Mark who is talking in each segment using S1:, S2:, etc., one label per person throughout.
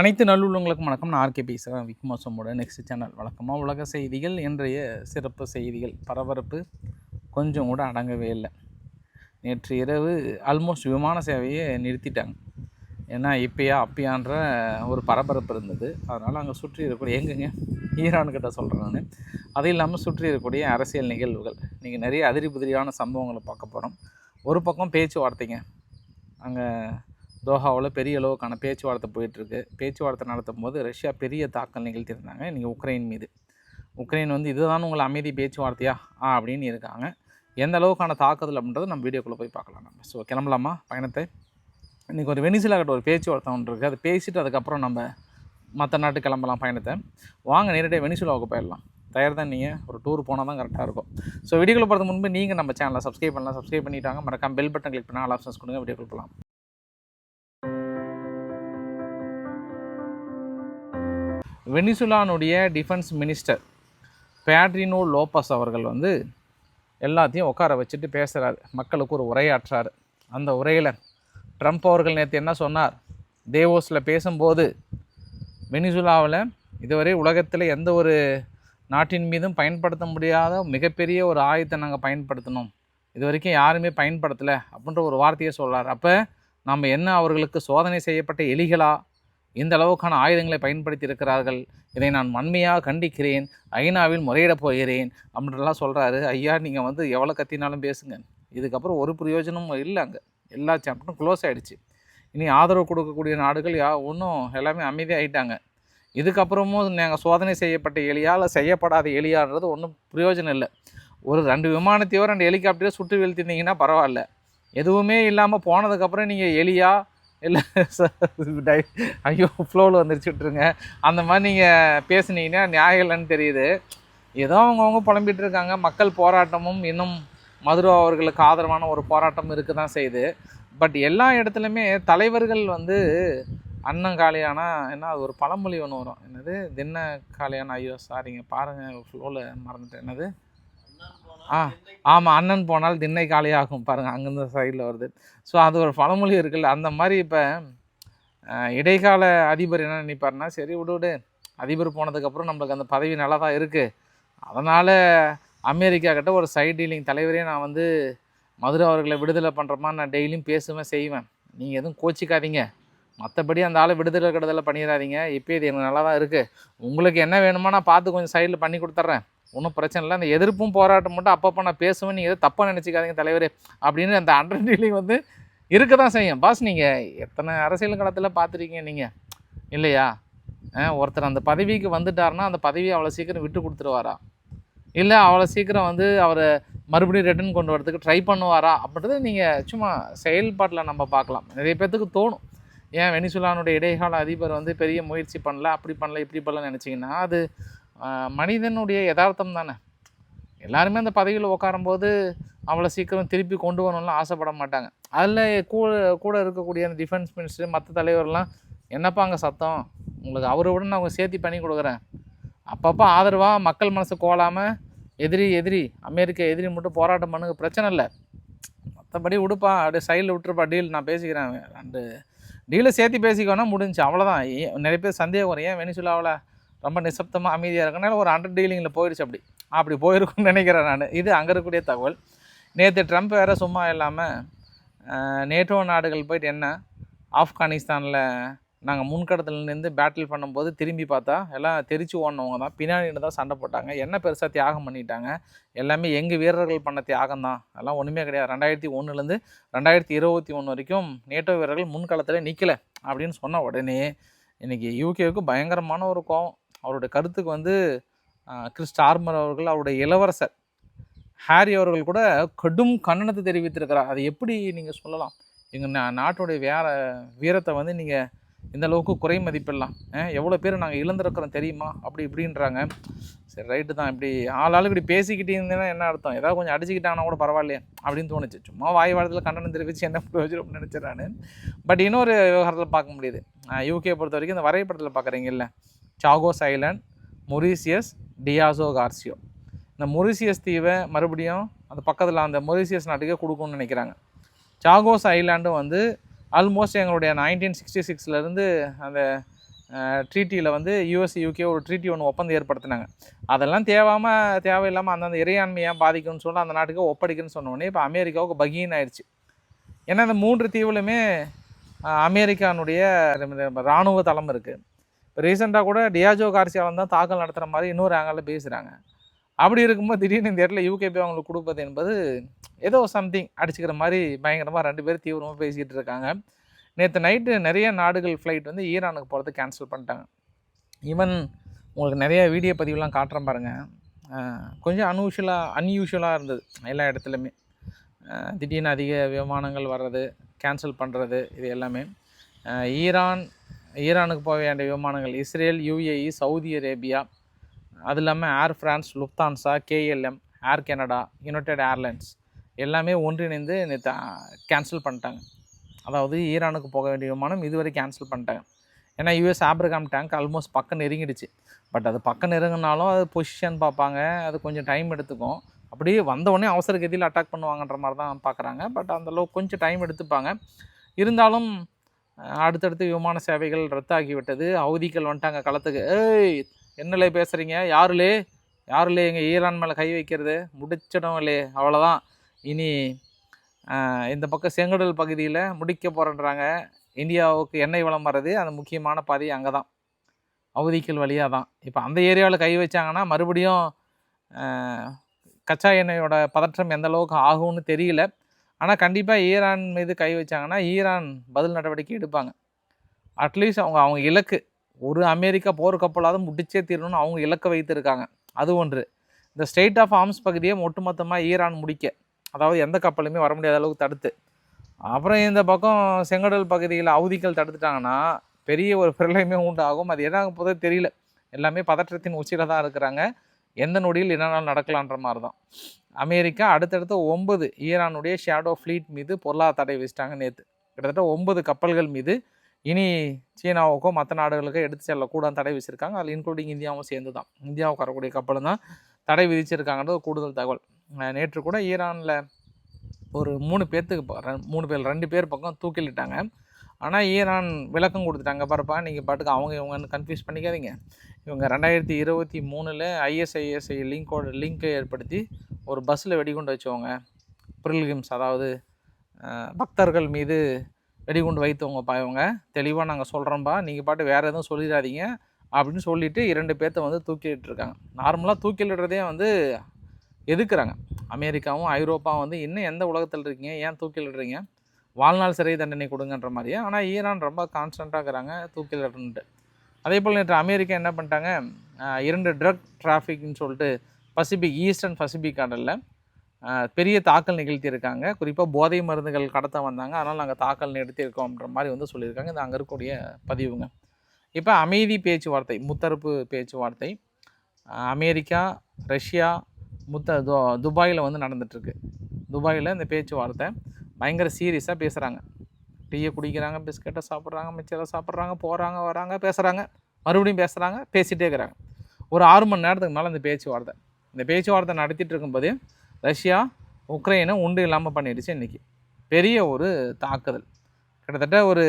S1: அனைத்து நல்லுள்ளங்களுக்கும் வணக்கம். நான் ஆர்கே பேசுகிறேன் விக்மோசமோட நெக்ஸ்ட் சேனல் வழக்கமாக உலக செய்திகள் இன்றைய சிறப்பு செய்திகள். பரபரப்பு கொஞ்சம் கூட அடங்கவே இல்லை. நேற்று இரவு ஆல்மோஸ்ட் விமான சேவையை நிறுத்திட்டாங்க. ஏன்னா இப்பயா அப்பயான்ற ஒரு பரபரப்பு இருந்தது. அதனால் அங்கே சுற்றி இருக்கக்கூடிய எங்கெங்க? ஈரான்கிட்ட சொல்கிறேன் நான். அது இல்லாமல் சுற்றி இருக்கக்கூடிய அரசியல் நிகழ்வுகள். நீங்கள் நிறைய அதிரி புதிரியான சம்பவங்களை பார்க்க போகிறோம் ஒரு பக்கம் பேச்சுவார்த்தைங்க. அங்கே தோஹாவில் பெரிய அளவுக்கான பேச்சுவார்த்தை போயிட்டுருக்கு. பேச்சுவார்த்தை நடத்தும் போது ரஷ்யா பெரிய தாக்கல் நிகழ்த்தியிருந்தாங்க. இன்றைக்கி உக்ரைன் மீது. உக்ரைன் வந்து இதுதான் உங்களை அமைதி பேச்சுவார்த்தையா? ஆ அப்படின்னு இருக்காங்க. எந்த அளவுக்கான தாக்குதல் அப்படின்றது நம்ம வீடியோக்குள்ளே போய் பார்க்கலாம் நம்ம. ஸோ கிளம்பலாமா பயணத்தை? இன்றைக்கி ஒரு வெனிசிலா கிட்ட ஒரு பேச்சுவார்த்தை ஒன்று இருக்குது அதை பேசிட்டு அதுக்கப்புறம் நம்ம மற்ற நாட்டு கிளம்பலாம் பயணத்தை. வாங்க நேரடியாக வெனிசுலாவுக்கு போயிடலாம். தயார் தான் நீங்கள் ஒரு டூர் போனால் தான் கரெக்டாக இருக்கும். ஸோ வீடியோக்குள்ள போகிறது முன்பு நீங்கள் நம்ம சேனலை சப்ஸ்கிரைப் பண்ணலாம். சப்ஸ்கிரைப் பண்ணிட்டாங்க. மறக்காம பெல் பட்டன் கிளிக் பண்ணால் ஆல் ஆப்ஷன்ஸ் கொடுங்க. வீடியோக்குள்ள போகலாம். வெனிசுலானுடைய டிஃபென்ஸ் மினிஸ்டர் பேட்ரினோ லோபஸ் அவர்கள் வந்து எல்லாத்தையும் உட்கார வச்சுட்டு பேசுகிறாரு மக்களுக்கு ஒரு உரையாற்றார் அந்த உரையில் ட்ரம்ப் அவர்கள் நேற்று என்ன சொன்னார்? தேவோஸில் பேசும்போது வெனிசுலாவில் இதுவரை உலகத்தில் எந்த ஒரு நாட்டின் மீதும் பயன்படுத்த முடியாத மிகப்பெரிய ஒரு ஆயுதத்தை நாங்கள் பயன்படுத்தினோம். இது வரைக்கும் யாருமே பயன்படுத்தலை அப்படின்ற ஒரு வார்த்தையை சொல்கிறார் அப்போ நம்ம என்ன அவர்களுக்கு சோதனை செய்யப்பட்ட எலிகளா? இந்த அளவுக்கான ஆயுதங்களை பயன்படுத்தி இருக்கிறார்கள் இதை நான் வன்மையாக கண்டிக்கிறேன். ஐநாவில் முறையிடப் போகிறேன் அப்படின்லாம் சொல்கிறாரு ஐயா நீங்கள் வந்து எவ்வளோ கத்தினாலும் பேசுங்க. இதுக்கப்புறம் ஒரு பிரயோஜனமும் இல்லை அங்கே. எல்லா சாப்டரும் க்ளோஸ் ஆகிடுச்சு இனி ஆதரவு கொடுக்கக்கூடிய நாடுகள் யா ஒன்றும் எல்லாமே அமைதியாகிட்டாங்க இதுக்கப்புறமும் நாங்கள் சோதனை செய்யப்பட்ட எலியா இல்லை செய்யப்படாத எலியான்றது ஒன்றும் பிரயோஜனம் இல்லை. ஒரு ரெண்டு விமானத்தையோ ரெண்டு ஹெலிகாப்டரோ சுட்டு வீழ்த்திருந்தீங்கன்னா பரவாயில்ல. எதுவுமே இல்லாமல் போனதுக்கப்புறம் நீங்கள் எலியா இல்லை டை ஐயோ ஃப்ளோவில் வந்துருச்சு விட்ருங்க அந்த மாதிரி நீங்கள் பேசுனீங்கன்னா நியாயம் இல்லைன்னு தெரியுது. ஏதோ அவங்கவுங்க புலம்பிட்டு இருக்காங்க. மக்கள் போராட்டமும் இன்னும் மதுரோ அவர்களுக்கு ஆதரவான ஒரு போராட்டம் இருக்க தான் செய்யுது. பட் எல்லா இடத்துலையுமே தலைவர்கள் வந்து அண்ணன் காலியானா என்ன அது ஒரு பழமொழி ஒன்று வரும். என்னது? தின்ன காளியானா ஐயோ சாரிங்க பாருங்கள் ஃப்ளோவில் மறந்துட்டேன். என்னது? ஆ ஆமாம் அண்ணன் போனால் திண்ணை காலியாகும். பாருங்கள் அங்கேருந்து சைடில் வருது. ஸோ அது ஒரு பழமொழி இருக்குல்ல. அந்த மாதிரி இப்போ இடைக்கால அதிபர் என்ன நினைப்பார்னா சரி விடு விடு. அதிபர் போனதுக்கப்புறம் நம்மளுக்கு அந்த பதவி நல்லா தான் இருக்குது அதனால் அமெரிக்கா கிட்ட ஒரு சைட் டீலிங் தலைவரே நான் வந்து மதுரை அவர்களை விடுதலை பண்ணுறமா நான் டெய்லியும் பேசுவேன் செய்வேன். நீங்கள் எதுவும் கோச்சிக்காதீங்க. மற்றபடி அந்த ஆளை விடுதலை கிடுதலை பண்ணிடாதீங்க. இப்போ இது எனக்கு நல்லா தான் இருக்குது உங்களுக்கு என்ன வேணுமோ நான் பார்த்து கொஞ்சம் சைடில் பண்ணி கொடுத்துட்றேன் ஒன்றும் பிரச்சனை இல்லை. அந்த எதிர்ப்பும் போராட்டம் மட்டும் அப்பப்போ நான் பேசுவேன். நீங்கள் எதுவும் தப்பாக நினச்சிக்காதீங்க தலைவர். அப்படின்னு அந்த அண்டர்டீலிங் வந்து இருக்க தான் செய்யும். பாஸ் நீங்கள் எத்தனை அரசியல் களத்தில் பார்த்துருக்கீங்க நீங்கள் இல்லையா? ஒருத்தர் அந்த பதவிக்கு வந்துட்டாருன்னா அந்த பதவியை அவ்வளோ சீக்கிரம் விட்டு கொடுத்துருவாரா? இல்லை அவ்வளோ சீக்கிரம் வந்து அவரை மறுபடியும் ரிட்டர்ன் கொண்டு வரதுக்கு ட்ரை பண்ணுவாரா? அப்படின்றது நீங்கள் சும்மா செயல்பாட்டில் நம்ம பார்க்கலாம். நிறைய பேர்த்துக்கு தோணும். ஏன் வெனிசுலானுடைய இடைக்கால அதிபர் வந்து பெரிய முயற்சி பண்ணல அப்படி பண்ணல இப்படி பண்ணல நினச்சிங்கன்னா அது மனிதனுடைய யதார்த்தம் தானே. எல்லாருமே அந்த பதவியில் உட்காரும்போது அவ்வளோ சீக்கிரம் திருப்பி கொண்டு வரணும்லாம் ஆசைப்பட மாட்டாங்க. அதில் கூட கூட இருக்கக்கூடிய அந்த டிஃபென்ஸ் மினிஸ்டர் மற்ற தலைவர்லாம் என்னப்பா அங்கே சத்தம்? உங்களுக்கு அவரை விட நான் அவங்க சேர்த்தி பண்ணி கொடுக்குறேன். அப்பப்போ ஆதரவாக மக்கள் மனசு கோலாமல் எதிரி எதிரி அமெரிக்க எதிரி மட்டும் போராட்டம் பண்ணுங்க பிரச்சனை இல்லை. மற்றபடி விடுப்பா அப்படியே சைடில் விட்டுருப்பா டீல் நான் பேசிக்கிறேன். ரெண்டு டீலை சேர்த்து பேசிக்கோனா முடிஞ்சு அவ்வளோதான் நிறைய பேர் சந்தேகம் வரும். ஏன் வெனிசுலாவில் ரொம்ப நிசப்தமாக அமைதியாக இருக்கனால ஒரு அண்டர் டீலிங்கில் போயிடுச்சு அப்படி. அப்படி போயிருக்குன்னு நினைக்கிறேன் நான். இது அங்கே இருக்கக்கூடிய தகவல். நேற்று ட்ரம்ப் வேறு சும்மா இல்லாமல் நேட்டோ நாடுகள் போயிட்டு என்ன? ஆப்கானிஸ்தானில் நாங்கள் முன்கடத்துலேருந்து பேட்டில் பண்ணும்போது திரும்பி பார்த்தா எல்லாம் தெரிச்சு ஓடினவங்க தான். பின்னாடி தான் சண்டை போட்டாங்க. என்ன பெருசாக தியாகம் பண்ணிட்டாங்க? எல்லாமே எங்கள் வீரர்கள் பண்ண தியாகம் தான். அதெல்லாம் ஒன்றுமே கிடையாது. ரெண்டாயிரத்தி ஒன்றுலேருந்து ரெண்டாயிரத்தி இருபத்தி ஒன்று வரைக்கும் நேட்டோ வீரர்கள் முன்களத்தில் நிற்கலை அப்படின்னு சொன்ன உடனே இன்றைக்கி யூகேவுக்கு பயங்கரமான ஒரு கோவம். அவருடைய கருத்துக்கு வந்து கிறிஸ்ட் ஆர்மர் அவர்கள் அவருடைய இளவரசர் ஹாரி அவர்கள் கூட கடும் கண்டனத்தை தெரிவித்திருக்கிறார். அதை எப்படி நீங்கள் சொல்லலாம்? எங்கள் நா நாட்டுடைய வேற வீரத்தை வந்து நீங்கள் இந்த அளவுக்கு குறை மதிப்பெல்லாம். எவ்வளோ பேர் நாங்கள் இழந்திருக்கிறோம் தெரியுமா? அப்படி இப்படின்றாங்க. சரி ரைட்டு தான். இப்படி ஆளாளுக்கு இப்படி பேசிக்கிட்டே இருந்தேன்னா என்ன அர்த்தம்? ஏதாவது கொஞ்சம் அடிச்சுக்கிட்டாங்கன்னா கூட பரவாயில்லையே அப்படின்னு தோணுச்சு. சும்மா வாய் வாழ்த்தில் கண்டனம் தெரிவித்து என்ன பிரயோஜனம் நினச்சிடறான்னு பட் இன்னொரு விவகாரத்தில் பார்க்க முடியுது. யூகே பொறுத்த வரைக்கும் இந்த வரைபடத்தில் பார்க்குறீங்கல்ல Chagos island Mauritius Diego Garcia இந்த மொரிசியஸ் தீவை மறுபடியும் அந்த பக்கத்தில் அந்த மொரிசியஸ் நாட்டுக்கே கொடுக்கணும்னு நினைக்கிறாங்க. சாகோஸ் ஐலாண்டும் வந்து ஆல்மோஸ்ட் எங்களுடைய நைன்டீன் சிக்ஸ்டி சிக்ஸ்லேருந்து அந்த ட்ரீட்டியில் வந்து யூஎஸ் யூகே ஒரு ட்ரீட்டி ஒன்று ஒப்பந்தம் ஏற்படுத்தினாங்க. அதெல்லாம் தேவாமல் தேவையில்லாமல் அந்தந்த இறையாண்மையை பாதிக்கும்னு சொல்லி அந்த நாட்டுக்கு ஒப்படைக்குன்னு சொன்னோடனே இப்போ அமெரிக்காவுக்கு பகீன் ஆயிடுச்சு. ஏன்னா இந்த மூன்று தீவுலையுமே அமெரிக்கானுடைய இராணுவ தளம் இருக்குது இப்போ ரீசெண்டாக கூட டியாஜோ கார்சியாவில் தான் தாக்கல் நடத்துகிற மாதிரி இன்னொரு ஆங்கிளில் பேசுகிறாங்க அப்படி இருக்கும்போது திடீர்னு இந்த இடத்துல யூகே போய் அவங்களுக்கு கொடுப்பது என்பது ஏதோ சம்திங் அடிச்சுக்கிற மாதிரி பயங்கரமாக ரெண்டு பேரும் தீவிரமாக பேசிக்கிட்டு இருக்காங்க. நேற்று நைட்டு நிறைய நாடுகள் ஃப்ளைட் வந்து ஈரானுக்கு போகிறது கேன்சல் பண்ணிட்டாங்க. ஈவன் உங்களுக்கு நிறைய வீடியோ பதிவுலாம் காட்டுறேன் பாருங்கள் கொஞ்சம் அன்யூஷுவலாக அன்யூஷுவலாக இருந்தது எல்லா இடத்துலையுமே. திடீர்னு அதிக விமானங்கள் வர்றது கேன்சல் பண்ணுறது இது எல்லாமே. ஈரான் ஈரானுக்கு போக வேண்டிய விமானங்கள் இஸ்ரேல் யூஏஇ சவுதி அரேபியா அது இல்லாமல் Air France Lufthansa KLM Air Canada United Airlines எல்லாமே ஒன்றிணைந்து நேற்று கேன்சல் பண்ணிட்டாங்க. அதாவது ஈரானுக்கு போக வேண்டிய விமானம் இதுவரை கேன்சல் பண்ணிட்டாங்க. ஏன்னா யூஎஸ் ஆப்ரகாம் டேங்க் ஆல்மோஸ்ட் பக்கம் நெருங்கிடுச்சு. பட் அது பக்கம் நெருங்கினாலும் அது பொசிஷன் பார்ப்பாங்க. அது கொஞ்சம் டைம் எடுத்துக்கும். அப்படியே வந்தவொடனே அவசர கதியில் அட்டாக் பண்ணுவாங்கன்ற மாதிரி தான் பார்க்குறாங்க. பட் அந்தளவுக்கு கொஞ்சம் டைம் எடுத்துப்பாங்க. இருந்தாலும் அடுத்தடுத்து விமான சேவைகள் ரத்தாகி விட்டது அவதிகள் வந்துட்டாங்க களத்துக்கு. ஏய் என்னலே பேசுகிறீங்க யாருலே? யாருலே எங்கள் ஈரான் மேலே கை வைக்கிறது? முடிச்சிடவில்லே அவ்வளோதான் இனி இந்த பக்கம் செங்கடல் பகுதியில் முடிக்க போகிறேன்றாங்க இந்தியாவுக்கு எண்ணெய் வளம் வர்றது அந்த முக்கியமான பாதை அங்கே தான் அவதிக்கல் வழியாக தான் இப்போ அந்த ஏரியாவில் கை வச்சாங்கன்னா மறுபடியும் கச்சா எண்ணெயோட பதற்றம் எந்த அளவுக்கு ஆகும்னு தெரியல. ஆனால் கண்டிப்பாக ஈரான் மீது கை வச்சாங்கன்னா ஈரான் பதில் நடவடிக்கை எடுப்பாங்க. அட்லீஸ்ட் அவங்க அவங்க இலக்கு. ஒரு அமெரிக்கா போர் கப்பலாவது முடிச்சே தீரணும்னு அவங்க இலக்கை வைத்திருக்காங்க. அது ஒன்று. இந்த ஸ்டேட் ஆஃப் ஆர்ம்ஸ் பகுதியை ஒட்டுமொத்தமாக ஈரான் முடிக்க. அதாவது எந்த கப்பலுமே வர முடியாத அளவுக்கு தடுத்து. அப்புறம் இந்த பக்கம் செங்கடல் பகுதியில் அவதிகள் தடுத்துட்டாங்கன்னா பெரிய ஒரு பிரளயமே உண்டாகும். அது என்ன போதே தெரியல. எல்லாமே பதற்றத்தின் உச்சியில் தான் இருக்கிறாங்க. எந்த நொடியில் என்னென்ன நடக்கலான்ற மாதிரி தான் அமெரிக்கா அடுத்தடுத்து ஒன்பது ஈரானுடைய ஷேடோ ஃப்ளீட் மீது பொருளாதார தடை வச்சிட்டாங்க நேற்று கிட்டத்தட்ட ஒன்பது கப்பல்கள் மீது இனி சீனாவுக்கோ மற்ற நாடுகளுக்கோ எடுத்து செல்லக்கூடாது தடை வச்சுருக்காங்க அதில் இன்க்ளூடிங் இந்தியாவும் சேர்ந்து தான் இந்தியாவுக்கு வரக்கூடிய கப்பலும் தான் தடை விதிச்சிருக்காங்கன்றது கூடுதல் தகவல். நேற்று கூட ஈரானில் ஒரு மூணு பேர்த்துக்கு ப- ரெ- மூணு பேர் ரெண்டு பேர் பக்கம் தூக்கிலிட்டாங்க. ஆனால் ஈரான் விளக்கம் கொடுத்துட்டாங்க. பாருப்பா நீங்கள் பாட்டுக்கு அவங்க இவங்கன்னு கன்ஃபியூஸ் பண்ணிக்காதீங்க. இவங்க ரெண்டாயிரத்தி இருபத்தி மூணில் ஐஎஸ்ஐஎஸ்ஐ லிங்கோட லிங்கை ஏற்படுத்தி ஒரு பஸ்ஸில் வெடிகுண்டு வச்சவங்க பிரில்கிம்ஸ் அதாவது பக்தர்கள் மீது வெடிகுண்டு வைத்தவங்கப்பா இவங்க. தெளிவாக நாங்கள் சொல்கிறோம்ப்பா நீங்கள் பாட்டு வேறு எதுவும் சொல்லிடாதீங்க அப்படின்னு சொல்லிட்டு இரண்டு பேர்த்த வந்து தூக்கிட்டு இருக்காங்க நார்மலாக தூக்கிலிடுறதே வந்து எதுக்குறாங்க? அமெரிக்காவும் ஐரோப்பாவும் வந்து இன்னும் எந்த உலகத்தில் இருக்கீங்க? ஏன் தூக்கிலிடுறீங்க? வாழ்நாள் சிறை தண்டனை கொடுங்கன்ற மாதிரியே? ஆனால் ஈரான் ரொம்ப கான்ஸ்டண்ட்டாக இருக்கிறாங்க தூக்கிலிடுன்ட்டு அதே போல் நேற்று அமெரிக்கா என்ன பண்ணிட்டாங்க? இரண்டு ட்ரக் டிராஃபிக்னு சொல்லிட்டு பசிபிக் ஈஸ்டர்ன் பசிபிக் கடலில் பெரிய தாக்கல் நிகழ்த்தியிருக்காங்க. குறிப்பாக போதை மருந்துகள் கடத்த வந்தாங்க. அதனால் நாங்கள் தாக்கல் நிறுத்தியிருக்கோம்ன்ற மாதிரி வந்து சொல்லியிருக்காங்க. இது அங்கே இருக்கக்கூடிய பதிவுங்க. இப்போ அமைதி பேச்சுவார்த்தை முத்தரப்பு பேச்சுவார்த்தை. அமெரிக்கா ரஷ்யா முத்த து துபாயில் வந்து நடந்துகிட்ருக்கு துபாயில் இந்த பேச்சுவார்த்தை பயங்கர சீரியஸாக பேசுகிறாங்க டீயை குடிக்கிறாங்க பிஸ்கட்டை சாப்பிட்றாங்க மிச்சரை சாப்பிட்றாங்க போகிறாங்க வராங்க பேசுகிறாங்க மறுபடியும் பேசுகிறாங்க பேசிகிட்டே இருக்கிறாங்க. ஒரு ஆறு மணி நேரத்துக்கு மேலே இந்த பேச்சுவார்த்தை. இந்த பேச்சுவார்த்தை நடத்திட்டு இருக்கும்போது ரஷ்யா உக்ரைனை உண்டு இல்லாமல் பண்ணிடுச்சு இன்றைக்கி பெரிய ஒரு தாக்குதல். கிட்டத்தட்ட ஒரு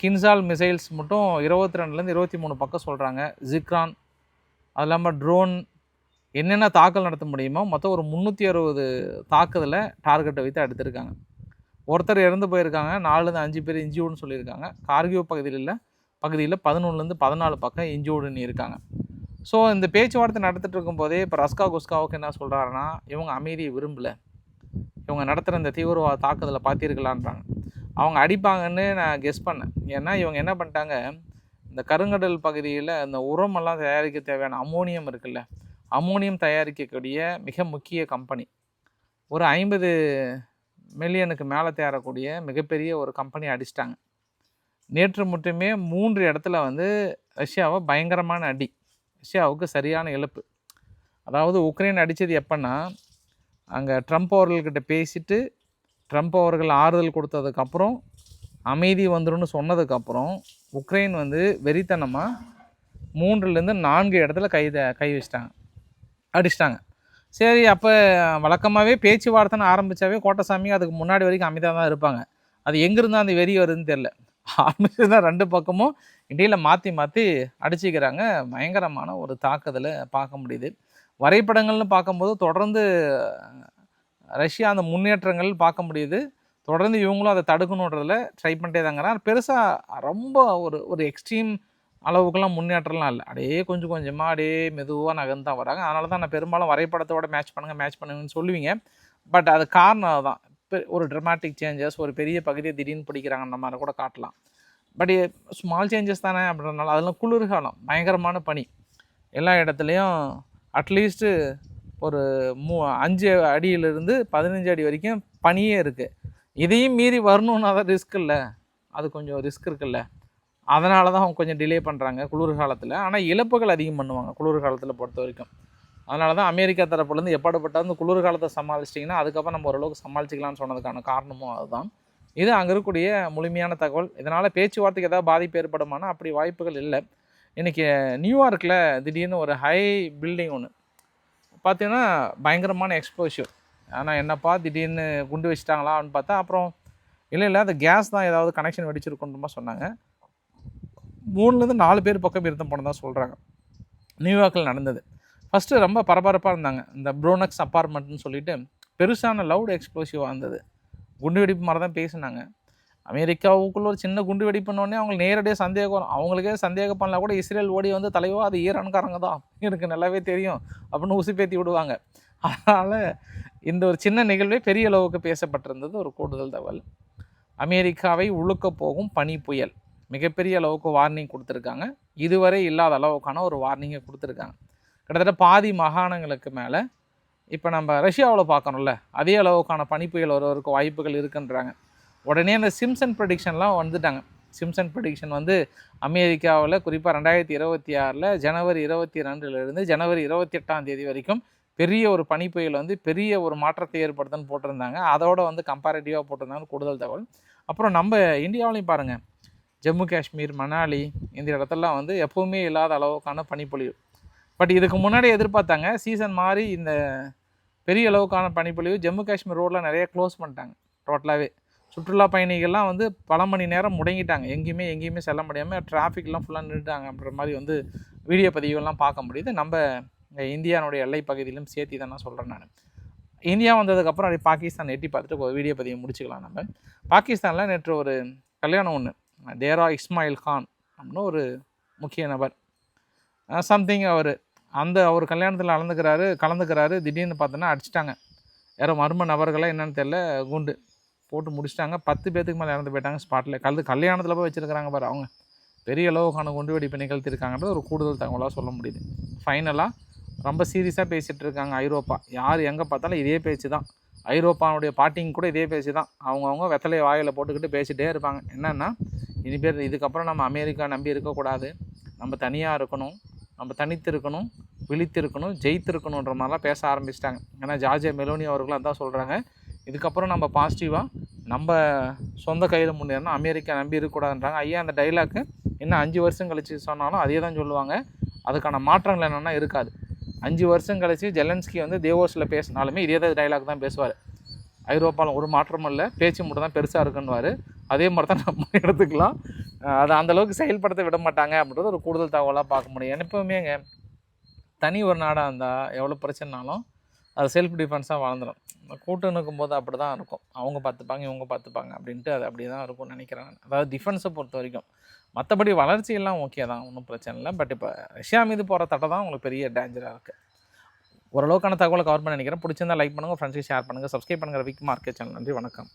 S1: கின்சால் மிசைல்ஸ் மட்டும் இருபத்தி ரெண்டுலேருந்து இருபத்தி மூணு பக்கம் சொல்கிறாங்க ஜிக்ரான் அது இல்லாமல் ட்ரோன் என்னென்ன தாக்கல் நடத்த முடியுமோ மொத்தம் ஒரு முந்நூற்றி அறுபது தாக்குதலை டார்கெட்டை வைத்து எடுத்திருக்காங்க. ஒருத்தர் இறந்து போயிருக்காங்க நாலுலேருந்து அஞ்சு பேர் இன்ஜூர்டுன்னு சொல்லியிருக்காங்க. கார்கியோ பகுதியில் பகுதியில் பதினொன்றுலேருந்து பதினாலு பக்கம் இன்ஜூர்டுன்னு இருக்காங்க. ஸோ இந்த பேச்சுவார்த்தை நடத்திட்டு இருக்கும்போதே இப்போ ரஸ்கா குஸ்காவுக்கு என்ன சொல்கிறாருன்னா இவங்க அமைதியை விரும்பலை. இவங்க நடத்துகிற இந்த தீவிரவாத தாக்குதலை பார்த்திருக்கலான்றாங்க. அவங்க அடிப்பாங்கன்னு நான் கெஸ் பண்ணேன். ஏன்னா இவங்க என்ன பண்ணிட்டாங்க இந்த கருங்கடல் பகுதியில் இந்த உரமெல்லாம் தயாரிக்க தேவையான அமோனியம் இருக்குல்ல அமோனியம் தயாரிக்கக்கூடிய மிக முக்கிய கம்பெனி. ஒரு ஐம்பது மில்லியனுக்கு மேலே தேரக்கூடிய மிகப்பெரிய ஒரு கம்பெனி அடிச்சிட்டாங்க. நேற்று மட்டுமே மூன்று இடத்துல வந்து ரஷ்யாவை பயங்கரமான அடி. ரஷ்யாவுக்கு சரியான இழப்பு. அதாவது உக்ரைன் அடித்தது எப்போன்னா அங்கே ட்ரம்ப் அவர்கள்கிட்ட பேசிட்டு ட்ரம்ப் அவர்கள் ஆறுதல் கொடுத்ததுக்கப்புறம் அமைதி வந்துடும் சொன்னதுக்கப்புறம் உக்ரைன் வந்து வெறித்தனமாக மூன்றுலேருந்து நான்கு இடத்துல கை கை வச்சிட்டாங்க. அடிச்சிட்டாங்க. சரி அப்போ வழக்கமாகவே பேச்சுவார்த்தைன்னு ஆரம்பித்தாவே கோட்டசாமி அதுக்கு முன்னாடி வரைக்கும் அமைதியாக தான் இருப்பாங்க. அது எங்கேருந்து அந்த வெறி வருதுன்னு தெரில ஆரம்பிச்சு தான் ரெண்டு பக்கமும். இடையில் மாற்றி மாற்றி அடிச்சுக்கிறாங்க. பயங்கரமான ஒரு தாக்குதலை பார்க்க முடியுது. வரைபடங்கள்னு பார்க்கும்போது தொடர்ந்து ரஷ்யா அந்த முன்னேற்றங்கள் பார்க்க முடியுது. தொடர்ந்து இவங்களும் அதை தடுக்கணுன்றதுல ட்ரை பண்ணிட்டே தாங்கிறார் பெருசாக ரொம்ப ஒரு ஒரு எக்ஸ்ட்ரீம் அளவுக்குலாம் முன்னேற்றம்லாம் இல்லை. அப்படியே கொஞ்சம் கொஞ்சமாக அப்படியே மெதுவாக நகர்ந்து தான் வராங்க. அதனால தான் நான் பெரும்பாலும் வரைபடத்தோட மேட்ச் பண்ணுங்கள் மேட்ச் பண்ணுங்கன்னு சொல்லுவீங்க. பட் அது காரணம் அதுதான். ஒரு ட்ரமாட்டிக் சேஞ்சஸ் ஒரு பெரிய பகுதியை திடீர்னு பிடிக்கிறாங்கன்ற மாதிரி கூட காட்டலாம். பட் ஸ்மால் சேஞ்சஸ் தானே அப்படின்றனால அதெல்லாம் குளிர்காலம் பயங்கரமான பனி. எல்லா இடத்துலையும் அட்லீஸ்ட்டு ஒரு மூ அஞ்சு அடியிலிருந்து பதினஞ்சு அடி வரைக்கும் பனியே இருக்குது இதையும் மீறி வரணுன்னா தான் ரிஸ்க் இல்லை. அது கொஞ்சம் ரிஸ்க் இருக்குல்ல. அதனால தான் அவங்க கொஞ்சம் டிலே பண்ணுறாங்க குளிர்காலத்தில். ஆனால் இழப்புகள் அதிகம் பண்ணுவாங்க குளிர்காலத்தில் பொறுத்த வரைக்கும். அதனால தான் அமெரிக்கா தரப்புலேருந்து எப்பாடுபட்டாலும் அந்த குளிர்காலத்தை சமாளிச்சிட்டிங்கன்னா அதுக்கப்புறம் நம்ம ஓரளவுக்கு சமாளிச்சிக்கலாம்னு சொன்னதுக்கான காரணமும் அதுதான். இது அங்கே இருக்கக்கூடிய முழுமையான தகவல். இதனால் பேச்சுவார்த்தைக்கு ஏதாவது பாதிப்பு ஏற்படுமானா அப்படி வாய்ப்புகள் இல்லை. இன்றைக்கி நியூயார்க்கில் திடீர்னு ஒரு ஹை பில்டிங் ஒன்று பார்த்தீங்கன்னா பயங்கரமான எக்ஸ்போஷர் ஆனால் என்னப்பா திடீர்னு குண்டு வச்சுட்டாங்களான்னு பார்த்தா அப்புறம் இல்லை இல்லை அந்த கேஸ் தான் ஏதாவது கனெக்ஷன் வெடிச்சிருக்குன்ற சொன்னாங்க. மூணுலேருந்து நாலு பேர் பக்கம் இருந்த போன தான் சொல்கிறாங்க நியூயார்க்கில் நடந்தது. ஃபஸ்ட்டு ரொம்ப பரபரப்பாக இருந்தாங்க. இந்த ப்ரோனக்ஸ் அப்பார்ட்மெண்ட்னு சொல்லிட்டு பெருசான லவுட் எக்ஸ்ப்ளோசிவாக இருந்தது குண்டு வெடிப்பு மாதிரி தான் பேசினாங்க. அமெரிக்காவுக்குள்ள ஒரு சின்ன குண்டு வெடிப்புனோடனே அவங்களுக்கு நேரடியாக சந்தேகம் வரும். அவங்களுக்கே சந்தேகம் பண்ணலாம் கூட இஸ்ரேல் ஓடி வந்து தலைவா அது ஈரான்காரங்க தான் எனக்கு நல்லாவே தெரியும் அப்படின்னு உசுப்பேத்தி விடுவாங்க. அதனால் இந்த ஒரு சின்ன நிகழ்வே பெரிய அளவுக்கு பேசப்பட்டிருந்தது. ஒரு கூடுதல் தகவல். அமெரிக்காவை உழுக்க போகும் பனி புயல். மிகப்பெரிய அளவுக்கு வார்னிங் கொடுத்துருக்காங்க. இதுவரை இல்லாத அளவுக்கான ஒரு வார்னிங்கை கொடுத்துருக்காங்க. கிட்டத்தட்ட பாதி மாகாணங்களுக்கு மேலே இப்போ நம்ம ரஷ்யாவில் பார்க்கணும்ல அதே அளவுக்கான பனிப்புயல் ஒருவருக்கு வாய்ப்புகள் இருக்குன்றாங்க. உடனே அந்த சிம்சன் ப்ரெடிக்ஷன்லாம் வந்துட்டாங்க. சிம்சன் ப்ரெடிக்ஷன் வந்து அமெரிக்காவில் குறிப்பாக ரெண்டாயிரத்தி இருபத்தி ஆறில் ஜனவரி இருபத்தி ரெண்டுலேருந்து ஜனவரி இருபத்தி எட்டாம் தேதி வரைக்கும் பெரிய ஒரு பனிப்புயல் வந்து பெரிய ஒரு மாற்றத்தை ஏற்படுத்துன்னு போட்டிருந்தாங்க. அதோட வந்து கம்பேரிட்டிவாக போட்டிருந்தாங்க கூடுதல் தகவல். அப்புறம் நம்ம இந்தியாவிலையும் பாருங்கள் ஜம்மு காஷ்மீர் மணாலி இந்த இடத்துலலாம் வந்து எப்போவுமே இல்லாத அளவுக்கான பனிப்பொழிவு. பட் இதுக்கு முன்னாடி எதிர்பார்த்தாங்க. சீசன் மாதிரி இந்த பெரிய அளவுக்கான பனிப்பொழிவு ஜம்மு காஷ்மீர் ரோட்டில் நிறைய க்ளோஸ் பண்ணிட்டாங்க. டோட்டலாகவே சுற்றுலா பயணிகள்லாம் வந்து பல மணி நேரம் முடங்கிட்டாங்க. எங்கேயுமே எங்கேயுமே செல்ல முடியாமல் டிராஃபிக்லாம் ஃபுல்லாக நின்றுட்டாங்க அப்படின்ற மாதிரி வந்து வீடியோ பதிவுகள்லாம் பார்க்க முடியுது. நம்ம இங்கே இந்தியானுடைய எல்லை பகுதியிலும் சேர்த்து தான் நான் சொல்கிறேன் நான். இந்தியா வந்ததுக்கப்புறம் அப்படியே பாகிஸ்தான் எட்டி பார்த்துட்டு வீடியோ பதிவை முடிச்சுக்கலாம் நம்ம. பாகிஸ்தானில் நேற்று ஒரு கல்யாணம் ஒன்று டேரா இஸ்மாயில் கான் அப்படின்னு ஒரு முக்கிய நபர் சம்திங் அவர். அந்த அவர் கல்யாணத்தில் அளந்துக்கிறாரு கலந்துக்கிறாரு திடீர்னு பார்த்தோன்னா அடிச்சிட்டாங்க. யாரோ மர்ம நபர்களா என்னென்னு தெரியல குண்டு. போட்டு முடிச்சிட்டாங்க. பத்து பேத்துக்கு மேலே இறந்து போயிட்டாங்க ஸ்பாட்டில் கலந்து கல்யாணத்தில் போய் வச்சுருக்கிறாங்க பாரு அவங்க. பெரிய அளவுக்கான குண்டு வெடிப்பு நிகழ்த்திருக்காங்கன்றது ஒரு கூடுதல் தகவலாக சொல்ல முடியுது. ஃபைனலாக ரொம்ப சீரியஸாக பேசிகிட்டு இருக்காங்க ஐரோப்பா. யார் எங்கே பார்த்தாலும் இதே பேச்சு தான். ஐரோப்பாவுடைய பாட்டிங்க கூட இதே பேச்சு தான். அவங்கவுங்க வெத்தலையை வாயில் போட்டுக்கிட்டு பேசிகிட்டே இருப்பாங்க. என்னென்னா இனிமேல் இதுக்கப்புறம் நம்ம அமெரிக்கா நம்பி இருக்கக்கூடாது. நம்ம தனியாக இருக்கணும். நம்ம தனித்து இருக்கணும் விழித்து இருக்கணும் மாதிரிலாம் பேச ஆரம்பிச்சிட்டாங்க. ஏன்னா ஜார்ஜியா மெலோனி அவர்களும் அதான் சொல்கிறாங்க இதுக்கப்புறம் நம்ம பாசிட்டிவாக நம்ம சொந்த கையில் முன்னேறணும் அமெரிக்கா நம்பி இருக்கக்கூடாதுன்றாங்க. ஐயா அந்த டைலாக்கு இன்னும் அஞ்சு வருஷம் கழித்து சொன்னாலும் அதே தான் சொல்லுவாங்க. அதுக்கான மாற்றங்கள் என்னென்னா இருக்காது. அஞ்சு வருஷம் கழித்து ஜெலன்ஸ்கி வந்து தேவோஸில் பேசினாலுமே இதே தான் டைலாக் தான் பேசுவார். ஐரோப்பாவில் ஒரு மாற்றமும் இல்லை பேச்சு மட்டும் தான் பெருசாக இருக்குன்னுவார். அதே மாதிரி தான் நம்ம எடுத்துக்கலாம். அதை அந்தளவுக்கு செயல்படுத்த விட மாட்டாங்க அப்படின்றது ஒரு கூடுதல் தகவலாக பார்க்க முடியும். எப்பவுமேங்க தனி ஒரு நாடாக இருந்தால் எவ்வளோ பிரச்சனைனாலும் அது செல்ஃப் டிஃபென்ஸாக வாழ்ந்துடும் கூட்டு இருக்கும்போது போது அப்படி தான் இருக்கும். அவங்க பார்த்துப்பாங்க இவங்க பார்த்துப்பாங்க அப்படின்ட்டு அது அப்படி தான் இருக்கும்னு நினைக்கிறேன் அதாவது டிஃபென்ஸை பொறுத்த வரைக்கும். மற்றபடி வளர்ச்சியெல்லாம் ஓகே தான் ஒன்றும் பிரச்சனை இல்லை. பட் இப்போ ரஷ்யா மீது போகிற தட்டை தான் உங்களுக்கு பெரிய டேஞ்சராக இருக்குது ஓரளவுக்கான தகவலை கவர் பண்ண நினைக்கிறேன். பிடிச்சிருந்தா லைக் பண்ணுங்கள் ஃப்ரெண்ட்ஸுக்கு ஷேர் பண்ணுங்கள் சப்ஸ்கிரைப் பண்ணுங்கள் விக் மார்க்கெட் சேனல் நன்றி வணக்கம்.